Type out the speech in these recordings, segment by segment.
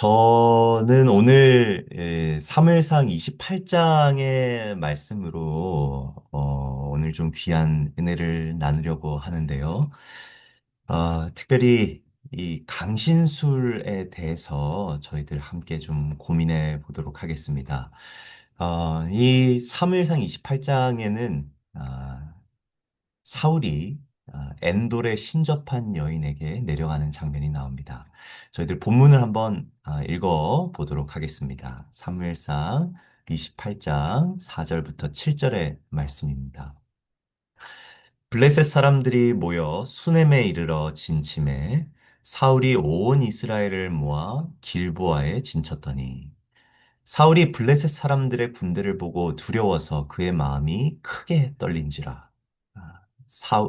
저는 오늘 예, 3일상 28장의 말씀으로 어, 오늘 좀 귀한 은혜를 나누려고 하는데요. 어, 특별히 이 강신술에 대해서 저희들 함께 좀 고민해 보도록 하겠습니다. 어, 이 3일상 28장에는 사울이 아, 엔돌에 신접한 여인에게 내려가는 장면이 나옵니다. 저희들 본문을 한번 아, 읽어 보도록 하겠습니다. 사무엘상 28장 4절부터 7절의 말씀입니다. 블레셋 사람들이 모여 수넴에 이르러 진침해 사울이 온 이스라엘을 모아 길보아에 진쳤더니 사울이 블레셋 사람들의 군대를 보고 두려워서 그의 마음이 크게 떨린지라. 아, 사,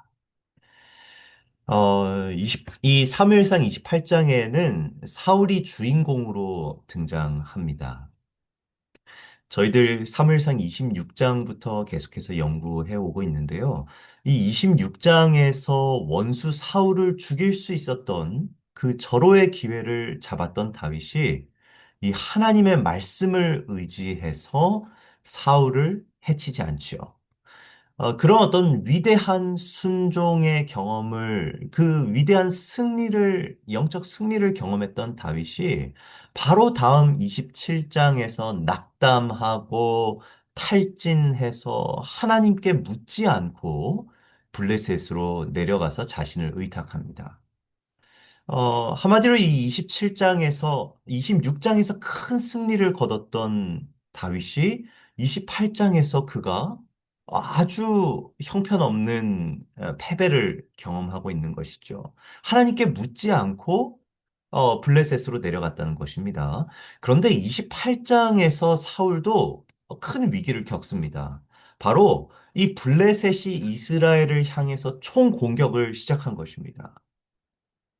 어, 20, 이 사무엘상 28장에는 사울이 주인공으로 등장합니다. 저희들 사무엘상 26장부터 계속해서 연구해 오고 있는데요. 이 26장에서 원수 사울을 죽일 수 있었던 그 절호의 기회를 잡았던 다윗이 이 하나님의 말씀을 의지해서 사울을 해치지 않지요. 어, 그런 어떤 위대한 순종의 경험을, 그 위대한 승리를, 영적 승리를 경험했던 다윗이 바로 다음 27장에서 낙담하고 탈진해서 하나님께 묻지 않고 블레셋으로 내려가서 자신을 의탁합니다. 어, 한마디로 이 27장에서, 26장에서 큰 승리를 거뒀던 다윗이 28장에서 그가 아주 형편없는 어, 패배를 경험하고 있는 것이죠. 하나님께 묻지 않고 어, 블레셋으로 내려갔다는 것입니다. 그런데 28장에서 사울도 큰 위기를 겪습니다. 바로 이 블레셋이 이스라엘을 향해서 총 공격을 시작한 것입니다.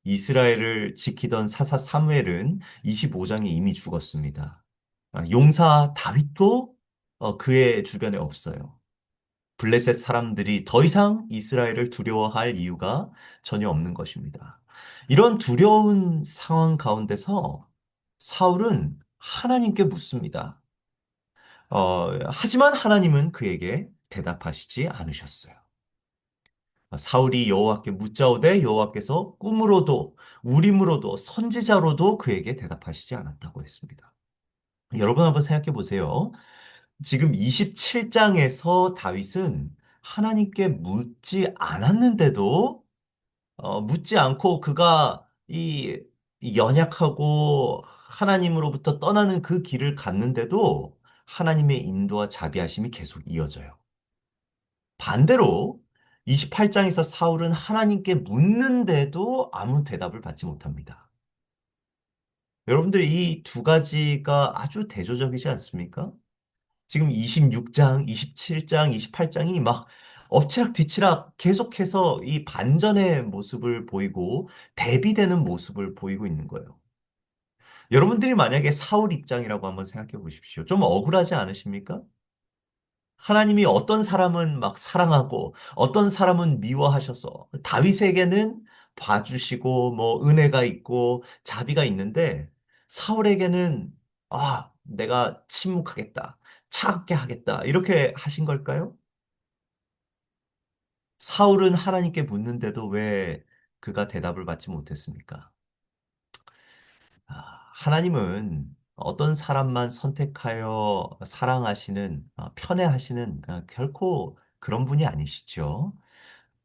이스라엘을 지키던 사사 사무엘은 25장에 이미 죽었습니다. 아, 용사 다윗도 어, 그의 주변에 없어요. 블레셋 사람들이 더 이상 이스라엘을 두려워할 이유가 전혀 없는 것입니다. 이런 두려운 상황 가운데서 사울은 하나님께 묻습니다. 어, 하지만 하나님은 그에게 대답하시지 않으셨어요. 사울이 여호와께 묻자오되 여호와께서 꿈으로도 우림으로도 선지자로도 그에게 대답하시지 않았다고 했습니다. 여러분 한번 생각해 보세요. 지금 27장에서 다윗은 하나님께 묻지 않았는데도 어, 묻지 않고 그가 이 연약하고 하나님으로부터 떠나는 그 길을 갔는데도 하나님의 인도와 자비하심이 계속 이어져요. 반대로 28장에서 사울은 하나님께 묻는데도 아무 대답을 받지 못합니다. 여러분들 이 두 가지가 아주 대조적이지 않습니까? 지금 26장, 27장, 28장이 막 엎치락 뒤치락 계속해서 이 반전의 모습을 보이고 대비되는 모습을 보이고 있는 거예요. 여러분들이 만약에 사울 입장이라고 한번 생각해 보십시오. 좀 억울하지 않으십니까? 하나님이 어떤 사람은 막 사랑하고 어떤 사람은 미워하셔서 다윗에게는 봐주시고 뭐 은혜가 있고 자비가 있는데 사울에게는 아, 내가 침묵하겠다. 차갑게 하겠다. 이렇게 하신 걸까요? 사울은 하나님께 묻는데도 왜 그가 대답을 받지 못했습니까? 아, 하나님은 어떤 사람만 선택하여 사랑하시는, 어, 편애하시는 어, 결코 그런 분이 아니시죠.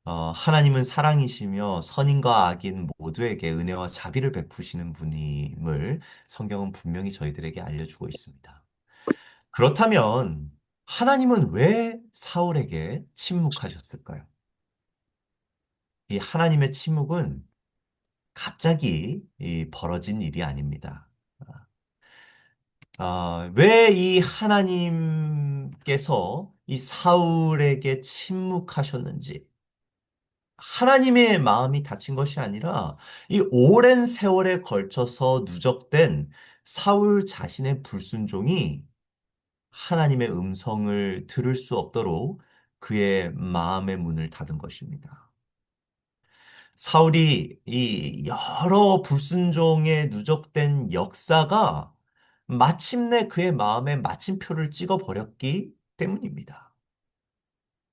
어, 하나님은 사랑이시며 선인과 악인 모두에게 은혜와 자비를 베푸시는 분임을 성경은 분명히 저희들에게 알려주고 있습니다. 그렇다면 하나님은 왜 사울에게 침묵하셨을까요? 이 하나님의 침묵은 갑자기 이 벌어진 일이 아닙니다. 아, 왜이 하나님께서 이 사울에게 침묵하셨는지, 하나님의 마음이 닫힌 것이 아니라 이 오랜 세월에 걸쳐서 누적된 사울 자신의 불순종이 하나님의 음성을 들을 수 없도록 그의 마음의 문을 닫은 것입니다. 사울이 이 여러 불순종에 누적된 역사가 마침내 그의 마음에 마침표를 찍어 버렸기 때문입니다.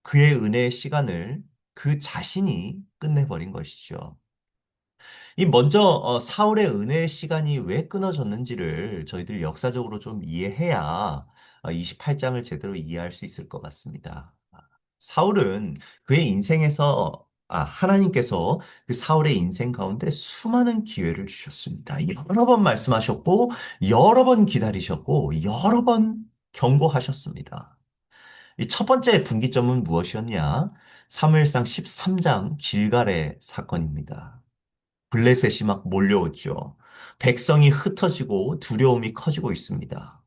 그의 은혜의 시간을 그 자신이 끝내버린 것이죠. 이 먼저 어, 사울의 은혜의 시간이 왜 끊어졌는지를 저희들 역사적으로 좀 이해해야 28장을 제대로 이해할 수 있을 것 같습니다. 아, 사울은 그의 인생에서 아, 하나님께서 그 사울의 인생 가운데 수많은 기회를 주셨습니다. 여러 번 말씀하셨고, 여러 번 기다리셨고, 여러 번 경고하셨습니다. 이 첫 번째 분기점은 무엇이었냐? 사무엘상 13장 길갈의 사건입니다. 블레셋이 막 몰려오죠. 백성이 흩어지고 두려움이 커지고 있습니다.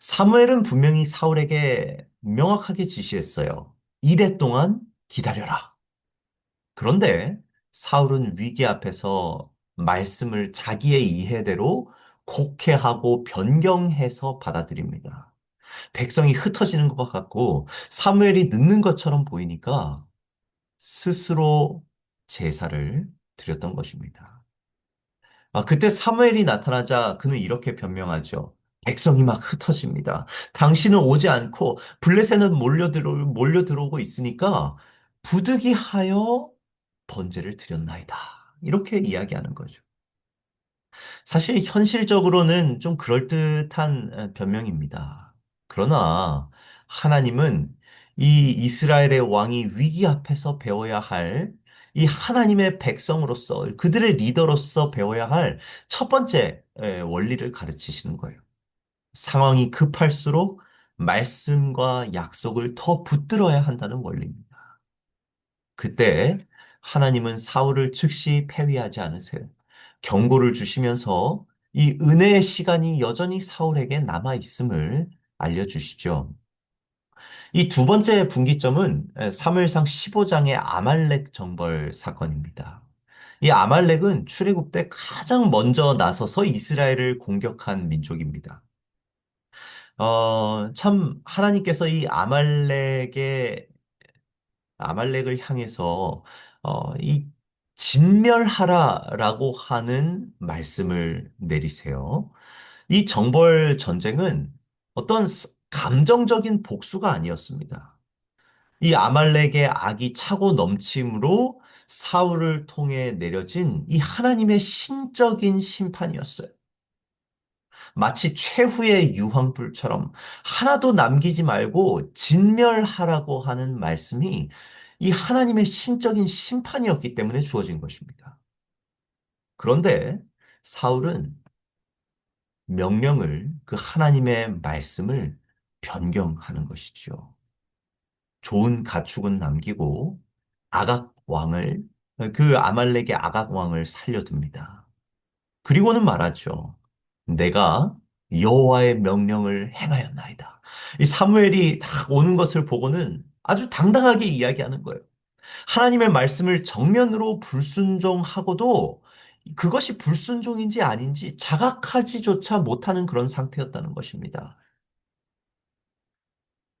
사무엘은 분명히 사울에게 명확하게 지시했어요. 이래 동안 기다려라. 그런데 사울은 위기 앞에서 말씀을 자기의 이해대로 곡해하고 변경해서 받아들입니다. 백성이 흩어지는 것 같고 사무엘이 늦는 것처럼 보이니까 스스로 제사를 드렸던 것입니다. 아, 그때 사무엘이 나타나자 그는 이렇게 변명하죠. 백성이 막 흩어집니다. 당신은 오지 않고 블레셋은 몰려들어, 몰려들어오고 있으니까 부득이하여 번제를 드렸나이다. 이렇게 이야기하는 거죠. 사실 현실적으로는 좀 그럴듯한 어, 변명입니다. 그러나 하나님은 이 이스라엘의 왕이 위기 앞에서 배워야 할 이 하나님의 백성으로서 그들의 리더로서 배워야 할 첫 번째 원리를 가르치시는 거예요. 상황이 급할수록 말씀과 약속을 더 붙들어야 한다는 원리입니다. 그때 하나님은 사울을 즉시 패위하지 않으세요. 경고를 주시면서 이 은혜의 시간이 여전히 사울에게 남아 있음을 알려주시죠. 이 두 번째 분기점은 사무엘상 15장의 아말렉 정벌 사건입니다. 이 아말렉은 출애굽 때 가장 먼저 나서서 이스라엘을 공격한 민족입니다. 어, 참 하나님께서 이 아말렉의 아말렉을 향해서 어, 이 진멸하라라고 하는 말씀을 내리세요. 이 정벌 전쟁은 어떤 감정적인 복수가 아니었습니다. 이 아말렉의 악이 차고 넘침으로 사울을 통해 내려진 이 하나님의 신적인 심판이었어요. 마치 최후의 유황불처럼 하나도 남기지 말고 진멸하라고 하는 말씀이 이 하나님의 신적인 심판이었기 때문에 주어진 것입니다. 그런데 사울은 명령을 그 하나님의 말씀을 변경하는 것이죠. 좋은 가축은 남기고 아각 왕을 그 아말렉의 아각 왕을 살려둡니다. 그리고는 말하죠. 내가 여호와의 명령을 행하였나이다. 이 사무엘이 딱 오는 것을 보고는 아주 당당하게 이야기하는 거예요. 하나님의 말씀을 정면으로 불순종하고도 그것이 불순종인지 아닌지 자각하지조차 못하는 그런 상태였다는 것입니다.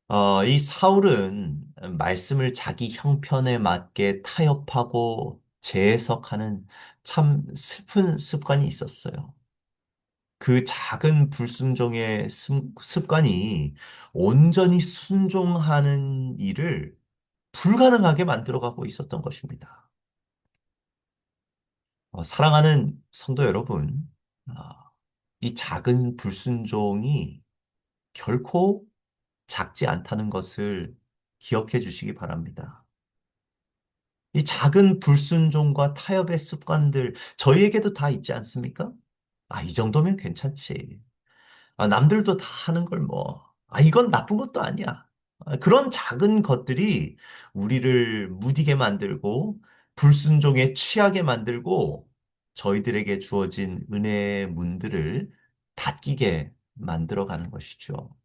어, 이 사울은 말씀을 자기 형편에 맞게 타협하고 재해석하는 참 슬픈 습관이 있었어요. 그 작은 불순종의 습관이 온전히 순종하는 일을 불가능하게 만들어가고 있었던 것입니다. 어, 사랑하는 성도 여러분, 어, 이 작은 불순종이 결코 작지 않다는 것을 기억해 주시기 바랍니다. 이 작은 불순종과 타협의 습관들, 저희에게도 다 있지 않습니까? 아, 이 정도면 괜찮지. 아, 남들도 다 하는 걸 뭐, 아, 이건 나쁜 것도 아니야. 아, 그런 작은 것들이 우리를 무디게 만들고, 불순종에 취하게 만들고, 저희들에게 주어진 은혜의 문들을 닫히게 만들어 가는 것이죠.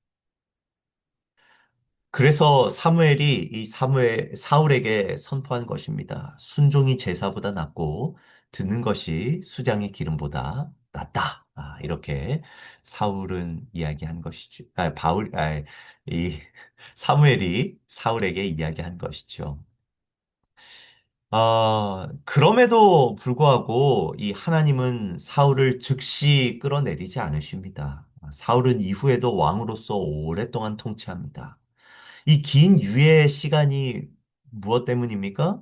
그래서 사무엘이 이 사무엘, 사울에게 선포한 것입니다. 순종이 제사보다 낫고 듣는 것이 수장의 기름보다 낫다. 아, 이렇게 사울은 이야기한 것이죠. 아, 바울, 아, 이 사무엘이 사울에게 이야기한 것이죠. 아, 그럼에도 불구하고 이 하나님은 사울을 즉시 끌어내리지 않으십니다. 사울은 이후에도 왕으로서 오랫동안 통치합니다. 이 긴 유예 시간이 무엇 때문입니까?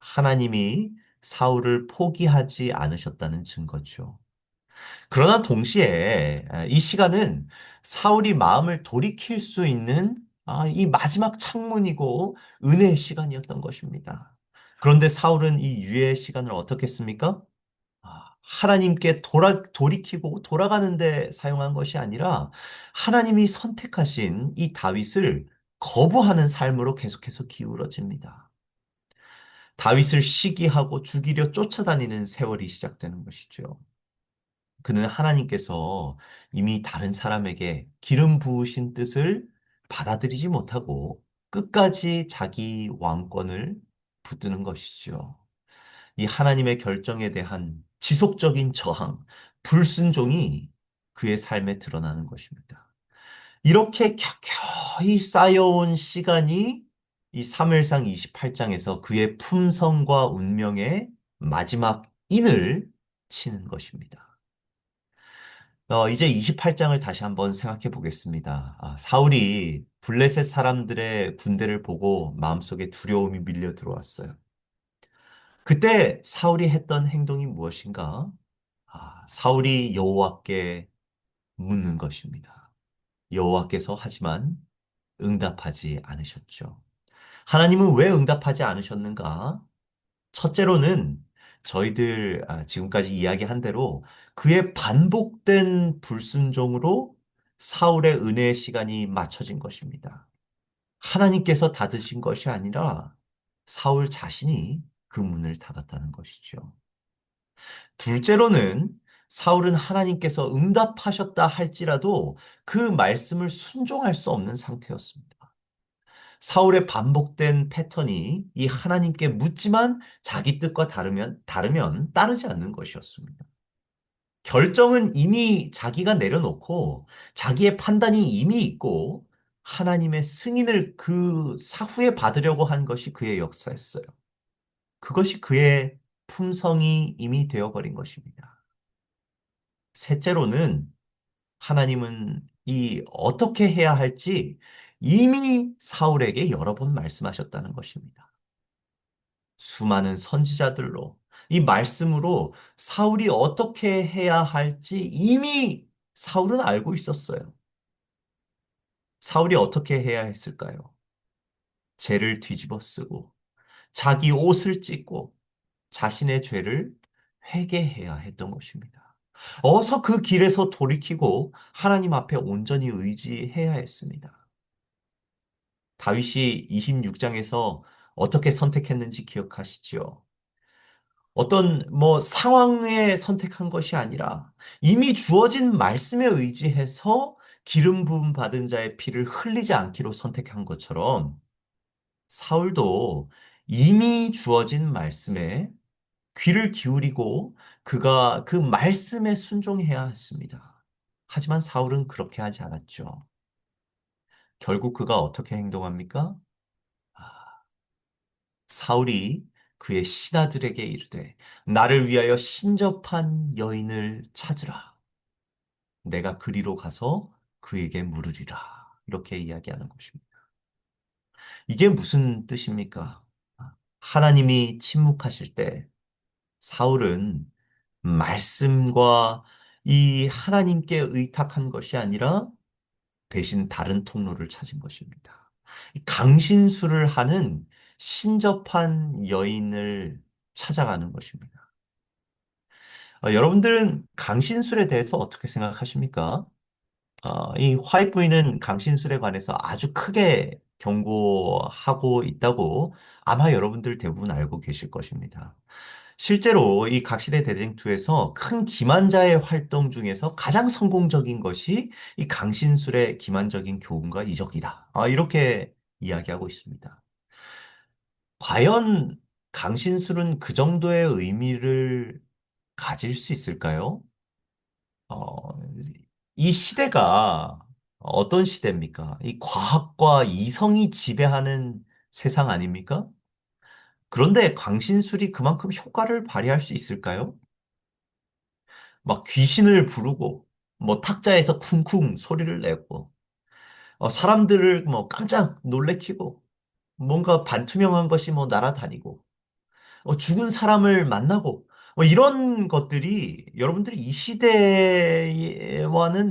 하나님이 사울을 포기하지 않으셨다는 증거죠. 그러나 동시에 이 시간은 사울이 마음을 돌이킬 수 있는 아, 이 마지막 창문이고 은혜의 시간이었던 것입니다. 그런데 사울은 이 유예 시간을 어떻게 했습니까? 아, 하나님께 돌아, 돌이키고 돌아가는데 사용한 것이 아니라 하나님이 선택하신 이 다윗을 거부하는 삶으로 계속해서 기울어집니다. 다윗을 시기하고 죽이려 쫓아다니는 세월이 시작되는 것이죠. 그는 하나님께서 이미 다른 사람에게 기름 부으신 뜻을 받아들이지 못하고 끝까지 자기 왕권을 붙드는 것이죠. 이 하나님의 결정에 대한 지속적인 저항, 불순종이 그의 삶에 드러나는 것입니다. 이렇게 켜켜이 쌓여온 시간이 이 사무엘상 28장에서 그의 품성과 운명의 마지막 인을 치는 것입니다. 어, 이제 28장을 다시 한번 생각해 보겠습니다. 아, 사울이 블레셋 사람들의 군대를 보고 마음속에 두려움이 밀려 들어왔어요. 그때 사울이 했던 행동이 무엇인가? 아, 사울이 여호와께 묻는 것입니다. 여호와께서 하지만 응답하지 않으셨죠. 하나님은 왜 응답하지 않으셨는가? 첫째로는 저희들 아, 지금까지 이야기한 대로 그의 반복된 불순종으로 사울의 은혜의 시간이 맞춰진 것입니다. 하나님께서 닫으신 것이 아니라 사울 자신이 그 문을 닫았다는 것이죠. 둘째로는 사울은 하나님께서 응답하셨다 할지라도 그 말씀을 순종할 수 없는 상태였습니다. 사울의 반복된 패턴이 이 하나님께 묻지만 자기 뜻과 다르면, 다르면 따르지 않는 것이었습니다. 결정은 이미 자기가 내려놓고 자기의 판단이 이미 있고 하나님의 승인을 그 사후에 받으려고 한 것이 그의 역사였어요. 그것이 그의 품성이 이미 되어버린 것입니다. 셋째로는 하나님은 이 어떻게 해야 할지 이미 사울에게 여러 번 말씀하셨다는 것입니다. 수많은 선지자들로 이 말씀으로 사울이 어떻게 해야 할지 이미 사울은 알고 있었어요. 사울이 어떻게 해야 했을까요? 죄를 뒤집어 쓰고 자기 옷을 찢고 자신의 죄를 회개해야 했던 것입니다. 어서 그 길에서 돌이키고 하나님 앞에 온전히 의지해야 했습니다. 다윗이 26장에서 어떻게 선택했는지 기억하시죠? 어떤 뭐 상황에 선택한 것이 아니라 이미 주어진 말씀에 의지해서 기름 부음 받은 자의 피를 흘리지 않기로 선택한 것처럼 사울도 이미 주어진 말씀에 귀를 기울이고 그가 그 말씀에 순종해야 했습니다. 하지만 사울은 그렇게 하지 않았죠. 결국 그가 어떻게 행동합니까? 아, 사울이 그의 신하들에게 이르되 나를 위하여 신접한 여인을 찾으라. 내가 그리로 가서 그에게 물으리라. 이렇게 이야기하는 것입니다. 이게 무슨 뜻입니까? 하나님이 침묵하실 때 사울은 말씀과 이 하나님께 의탁한 것이 아니라 대신 다른 통로를 찾은 것입니다. 강신수를 하는 신접한 여인을 찾아가는 것입니다. 어, 여러분들은 강신술에 대해서 어떻게 생각하십니까? 어, 이 화이트부인은 강신술에 관해서 아주 크게 경고하고 있다고 아마 여러분들 대부분 알고 계실 것입니다. 실제로 이 각시대 대쟁투에서 큰 기만자의 활동 중에서 가장 성공적인 것이 이 강신술의 기만적인 교훈과 이적이다. 아, 이렇게 이야기하고 있습니다. 과연 강신술은 그 정도의 의미를 가질 수 있을까요? 어, 이 시대가 어떤 시대입니까? 이 과학과 이성이 지배하는 세상 아닙니까? 그런데 광신술이 그만큼 효과를 발휘할 수 있을까요? 막 귀신을 부르고, 뭐 탁자에서 쿵쿵 소리를 내고, 어, 사람들을 뭐 깜짝 놀래키고, 뭔가 반투명한 것이 뭐 날아다니고, 어, 죽은 사람을 만나고, 뭐 이런 것들이 여러분들이 이 시대와는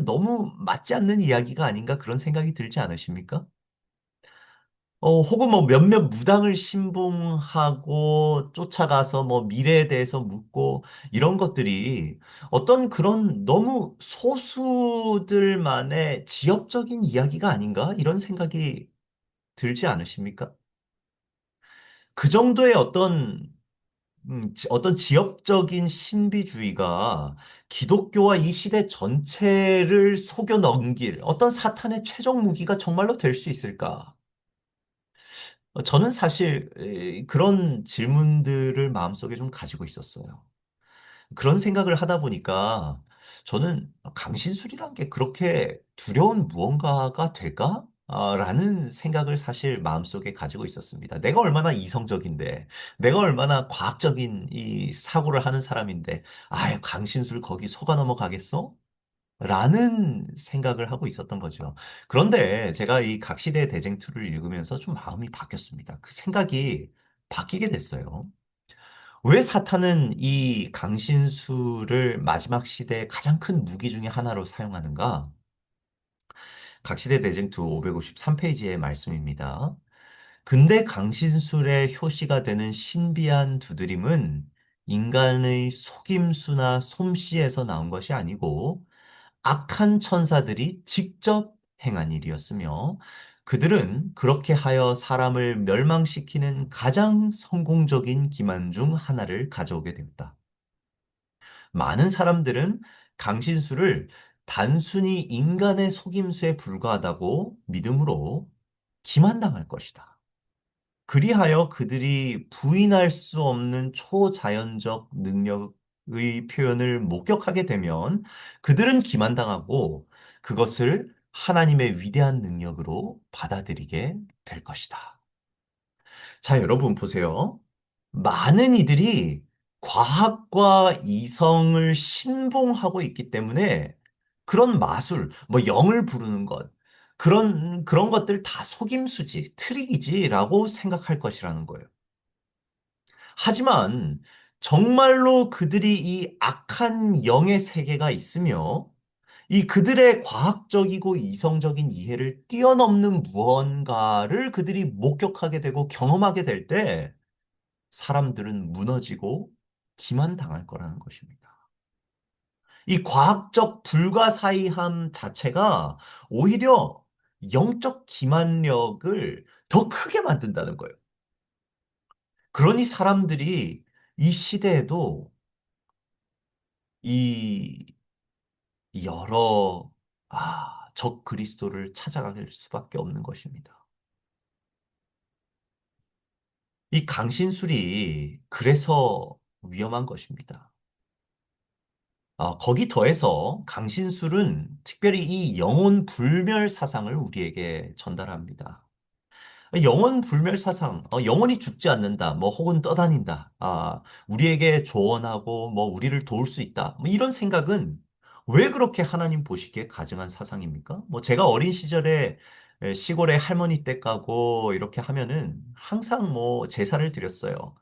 너무 맞지 않는 이야기가 아닌가 그런 생각이 들지 않으십니까? 어, 혹은 뭐 몇몇 무당을 신봉하고 쫓아가서 뭐 미래에 대해서 묻고 이런 것들이 어떤 그런 너무 소수들만의 지역적인 이야기가 아닌가 이런 생각이 들지 않으십니까? 그 정도의 어떤 음, 지- 어떤 지역적인 신비주의가 기독교와 이 시대 전체를 속여 넘길 어떤 사탄의 최종 무기가 정말로 될 수 있을까? 어, 저는 사실 에, 그런 질문들을 마음속에 좀 가지고 있었어요. 그런 생각을 하다 보니까 저는 강신술이란 게 그렇게 두려운 무언가가 될까? 아, 라는 생각을 사실 마음속에 가지고 있었습니다. 내가 얼마나 이성적인데, 내가 얼마나 과학적인 이 사고를 하는 사람인데, 아, 강신술 거기 속아 넘어가겠어? 라는 생각을 하고 있었던 거죠. 그런데 제가 이 각시대 대쟁투를 읽으면서 좀 마음이 바뀌었습니다. 그 생각이 바뀌게 됐어요. 왜 사탄은 이 강신수를 마지막 시대의 가장 큰 무기 중에 하나로 사용하는가? 각시대 대쟁투 553페이지의 말씀입니다. 근대 강신술의 효시가 되는 신비한 두드림은 인간의 속임수나 솜씨에서 나온 것이 아니고 악한 천사들이 직접 행한 일이었으며 그들은 그렇게 하여 사람을 멸망시키는 가장 성공적인 기만 중 하나를 가져오게 되었다. 많은 사람들은 강신수를 단순히 인간의 속임수에 불과하다고 믿음으로 기만당할 것이다. 그리하여 그들이 부인할 수 없는 초자연적 능력 의 표현을 목격하게 되면 그들은 기만당하고 그것을 하나님의 위대한 능력으로 받아들이게 될 것이다. 자, 여러분 보세요. 많은 이들이 과학과 이성을 신봉하고 있기 때문에 그런 마술, 뭐 영을 부르는 것, 그런, 그런 것들 다 속임수지, 트릭이지라고 생각할 것이라는 거예요. 하지만 정말로 그들이 이 악한 영의 세계가 있으며 이 그들의 과학적이고 이성적인 이해를 뛰어넘는 무언가를 그들이 목격하게 되고 경험하게 될 때 사람들은 무너지고 기만당할 거라는 것입니다. 이 과학적 불가사의함 자체가 오히려 영적 기만력을 더 크게 만든다는 거예요. 그러니 사람들이 이 시대에도 이 여러 아, 적 그리스도를 찾아갈 수밖에 없는 것입니다. 이 강신술이 그래서 위험한 것입니다. 아, 거기 더해서 강신술은 특별히 이 영혼 불멸 사상을 우리에게 전달합니다. 영혼 불멸 사상, 어, 영혼이 죽지 않는다, 뭐 혹은 떠다닌다, 아, 우리에게 조언하고 뭐 우리를 도울 수 있다, 뭐 이런 생각은 왜 그렇게 하나님 보시기에 가증한 사상입니까? 뭐 제가 어린 시절에 에, 시골에 할머니 댁 가고 이렇게 하면은 항상 뭐 제사를 드렸어요.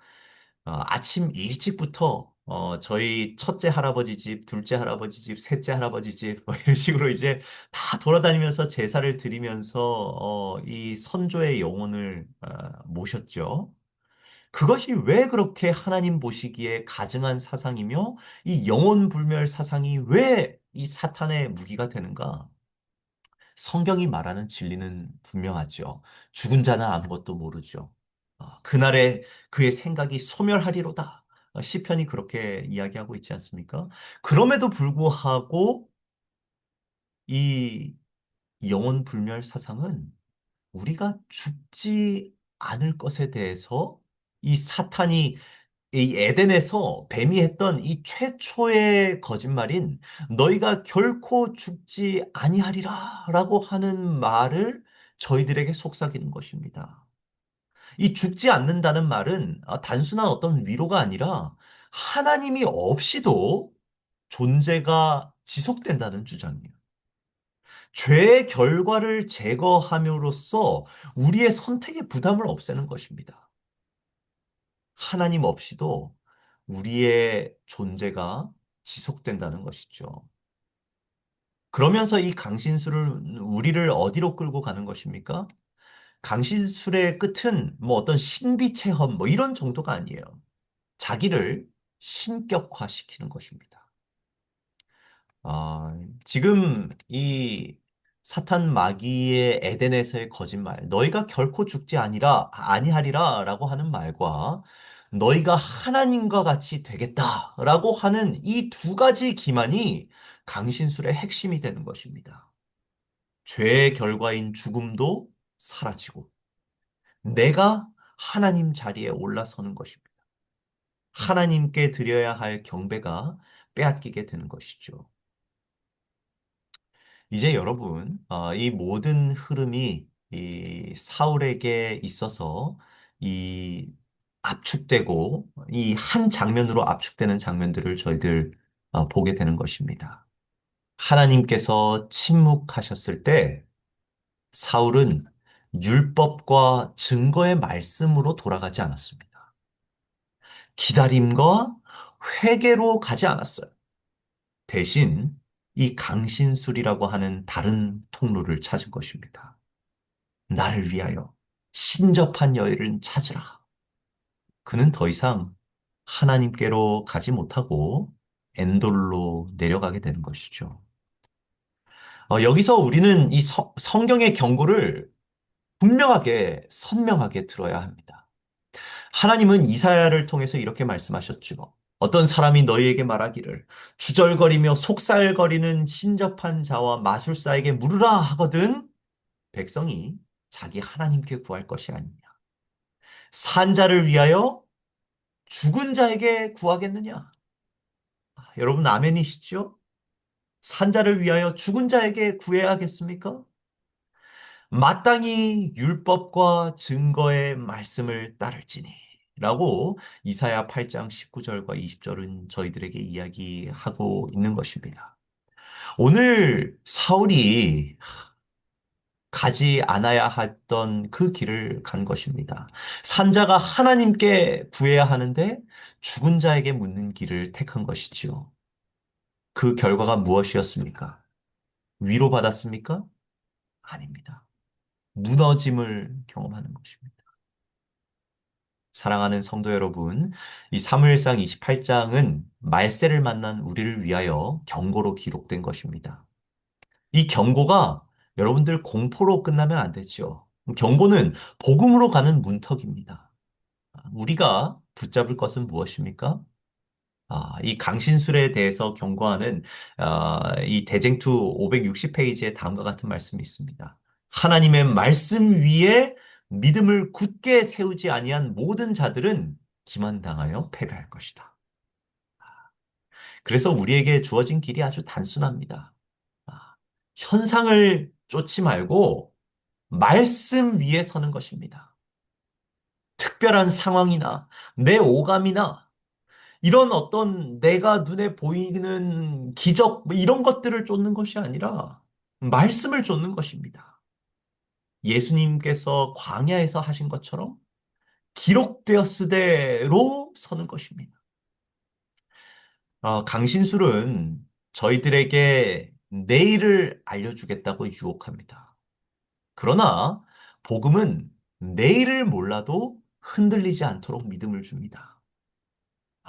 어, 아침 일찍부터 어, 저희 첫째 할아버지 집, 둘째 할아버지 집, 셋째 할아버지 집, 뭐 이런 식으로 이제 다 돌아다니면서 제사를 드리면서 어, 이 선조의 영혼을 어, 모셨죠. 그것이 왜 그렇게 하나님 보시기에 가증한 사상이며 이 영혼 불멸 사상이 왜 이 사탄의 무기가 되는가? 성경이 말하는 진리는 분명하죠. 죽은 자는 아무것도 모르죠. 아, 그날에 그의 생각이 소멸하리로다. 시편이 그렇게 이야기하고 있지 않습니까? 그럼에도 불구하고 이 영혼 불멸 사상은 우리가 죽지 않을 것에 대해서 이 사탄이 이 에덴에서 뱀이 했던 이 최초의 거짓말인 너희가 결코 죽지 아니하리라 라고 하는 말을 저희들에게 속삭이는 것입니다. 이 죽지 않는다는 말은 아, 단순한 어떤 위로가 아니라 하나님이 없이도 존재가 지속된다는 주장이에요. 죄의 결과를 제거함으로써 우리의 선택의 부담을 없애는 것입니다. 하나님 없이도 우리의 존재가 지속된다는 것이죠. 그러면서 이 강신술을 우리를 어디로 끌고 가는 것입니까? 강신술의 끝은 뭐 어떤 신비 체험 뭐 이런 정도가 아니에요. 자기를 신격화시키는 것입니다. 아, 지금 이 사탄 마귀의 에덴에서의 거짓말, 너희가 결코 죽지 아니라 아니하리라라고 하는 말과 너희가 하나님과 같이 되겠다라고 하는 이 두 가지 기만이 강신술의 핵심이 되는 것입니다. 죄의 결과인 죽음도 사라지고 내가 하나님 자리에 올라서는 것입니다. 하나님께 드려야 할 경배가 빼앗기게 되는 것이죠. 이제 여러분, 어, 이 모든 흐름이 이 사울에게 있어서 이 압축되고 이 한 장면으로 압축되는 장면들을 저희들 어, 보게 되는 것입니다. 하나님께서 침묵하셨을 때 사울은 율법과 증거의 말씀으로 돌아가지 않았습니다. 기다림과 회개로 가지 않았어요. 대신 이 강신술이라고 하는 다른 통로를 찾은 것입니다. 나를 위하여 신접한 여인을 찾으라. 그는 더 이상 하나님께로 가지 못하고 엔돌로 내려가게 되는 것이죠. 어, 여기서 우리는 이 성, 성경의 경고를 분명하게 선명하게 들어야 합니다. 하나님은 이사야를 통해서 이렇게 말씀하셨죠. 어떤 사람이 너희에게 말하기를 주절거리며 속살거리는 신접한 자와 마술사에게 물으라 하거든 백성이 자기 하나님께 구할 것이 아니냐. 산자를 위하여 죽은 자에게 구하겠느냐? 아, 여러분 아멘이시죠? 산자를 위하여 죽은 자에게 구해야겠습니까? 마땅히 율법과 증거의 말씀을 따를지니 라고 이사야 8장 19절과 20절은 저희들에게 이야기하고 있는 것입니다. 오늘 사울이 가지 않아야 했던 그 길을 간 것입니다. 산자가 하나님께 구해야 하는데 죽은 자에게 묻는 길을 택한 것이지요. 그 결과가 무엇이었습니까? 위로받았습니까? 아닙니다. 무너짐을 경험하는 것입니다. 사랑하는 성도 여러분, 이 사무엘상 28장은 말세를 만난 우리를 위하여 경고로 기록된 것입니다. 이 경고가 여러분들 공포로 끝나면 안 되죠. 경고는 복음으로 가는 문턱입니다. 우리가 붙잡을 것은 무엇입니까? 아, 이 강신술에 대해서 경고하는 아, 이 대쟁투 560페이지에 다음과 같은 말씀이 있습니다. 하나님의 말씀 위에 믿음을 굳게 세우지 아니한 모든 자들은 기만당하여 패배할 것이다. 그래서 우리에게 주어진 길이 아주 단순합니다. 아, 현상을 쫓지 말고 말씀 위에 서는 것입니다. 특별한 상황이나 내 오감이나 이런 어떤 내가 눈에 보이는 기적 뭐 이런 것들을 쫓는 것이 아니라 말씀을 쫓는 것입니다. 예수님께서 광야에서 하신 것처럼 기록되었으대로 서는 것입니다. 어, 강신술은 저희들에게 내일을 알려주겠다고 유혹합니다. 그러나 복음은 내일을 몰라도 흔들리지 않도록 믿음을 줍니다.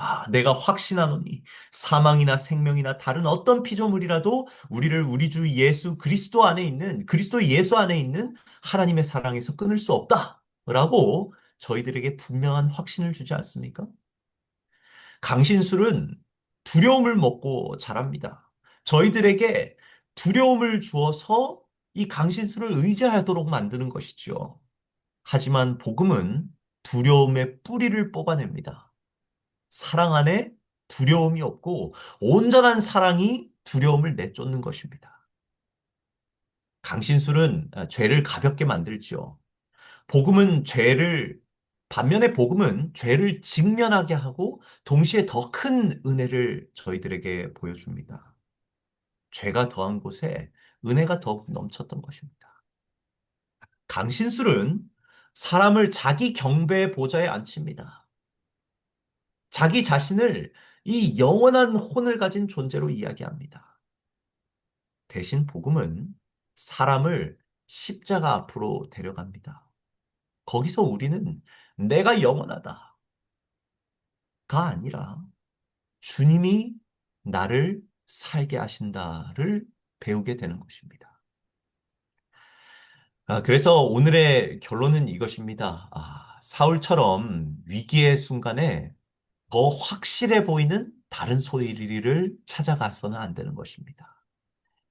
아, 내가 확신하노니 사망이나 생명이나 다른 어떤 피조물이라도 우리를 우리 주 예수 그리스도 안에 있는 그리스도 예수 안에 있는 하나님의 사랑에서 끊을 수 없다라고 저희들에게 분명한 확신을 주지 않습니까? 강신술은 두려움을 먹고 자랍니다. 저희들에게 두려움을 주어서 이 강신술을 의지하도록 만드는 것이죠. 하지만 복음은 두려움의 뿌리를 뽑아냅니다. 사랑 안에 두려움이 없고 온전한 사랑이 두려움을 내쫓는 것입니다. 강신술은 죄를 가볍게 만들지요. 복음은 죄를 반면에 복음은 죄를 직면하게 하고 동시에 더 큰 은혜를 저희들에게 보여줍니다. 죄가 더한 곳에 은혜가 더욱 넘쳤던 것입니다. 강신술은 사람을 자기 경배의 보좌에 앉힙니다. 자기 자신을 이 영원한 혼을 가진 존재로 이야기합니다. 대신 복음은 사람을 십자가 앞으로 데려갑니다. 거기서 우리는 내가 영원하다. 가 아니라 주님이 나를 살게 하신다를 배우게 되는 것입니다. 아, 그래서 오늘의 결론은 이것입니다. 아, 사울처럼 위기의 순간에 더 확실해 보이는 다른 소리를 찾아가서는 안 되는 것입니다.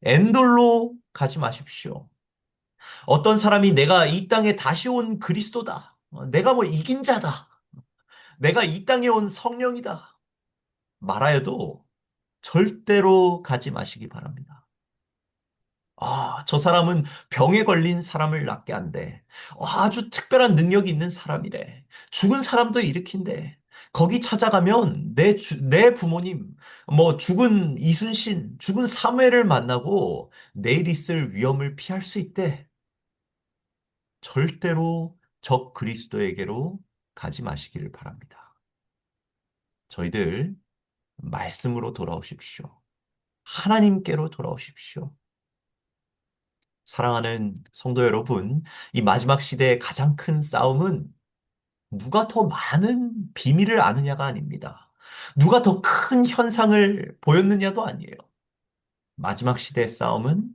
엔돌로 가지 마십시오. 어떤 사람이 내가 이 땅에 다시 온 그리스도다. 어, 내가 뭐 이긴 자다. 내가 이 땅에 온 성령이다. 말하여도 절대로 가지 마시기 바랍니다. 아, 저 사람은 병에 걸린 사람을 낫게 한대. 아주 특별한 능력이 있는 사람이래. 죽은 사람도 일으킨대. 거기 찾아가면 내, 주, 내 부모님, 뭐 죽은 이순신, 죽은 사무엘을 만나고 내일 있을 위험을 피할 수 있대. 절대로 적 그리스도에게로 가지 마시기를 바랍니다. 저희들 말씀으로 돌아오십시오. 하나님께로 돌아오십시오. 사랑하는 성도 여러분, 이 마지막 시대의 가장 큰 싸움은 누가 더 많은 비밀을 아느냐가 아닙니다. 누가 더 큰 현상을 보였느냐도 아니에요. 마지막 시대의 싸움은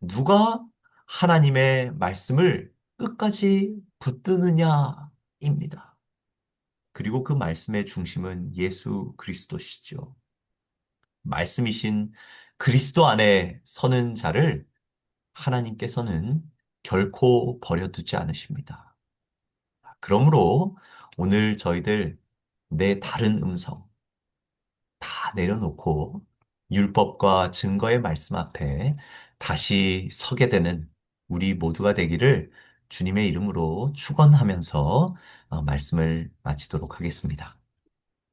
누가 하나님의 말씀을 끝까지 붙드느냐입니다. 그리고 그 말씀의 중심은 예수 그리스도시죠. 말씀이신 그리스도 안에 서는 자를 하나님께서는 결코 버려두지 않으십니다. 그러므로 오늘 저희들 내 다른 음성 다 내려놓고 율법과 증거의 말씀 앞에 다시 서게 되는 우리 모두가 되기를 주님의 이름으로 축원하면서 어, 말씀을 마치도록 하겠습니다.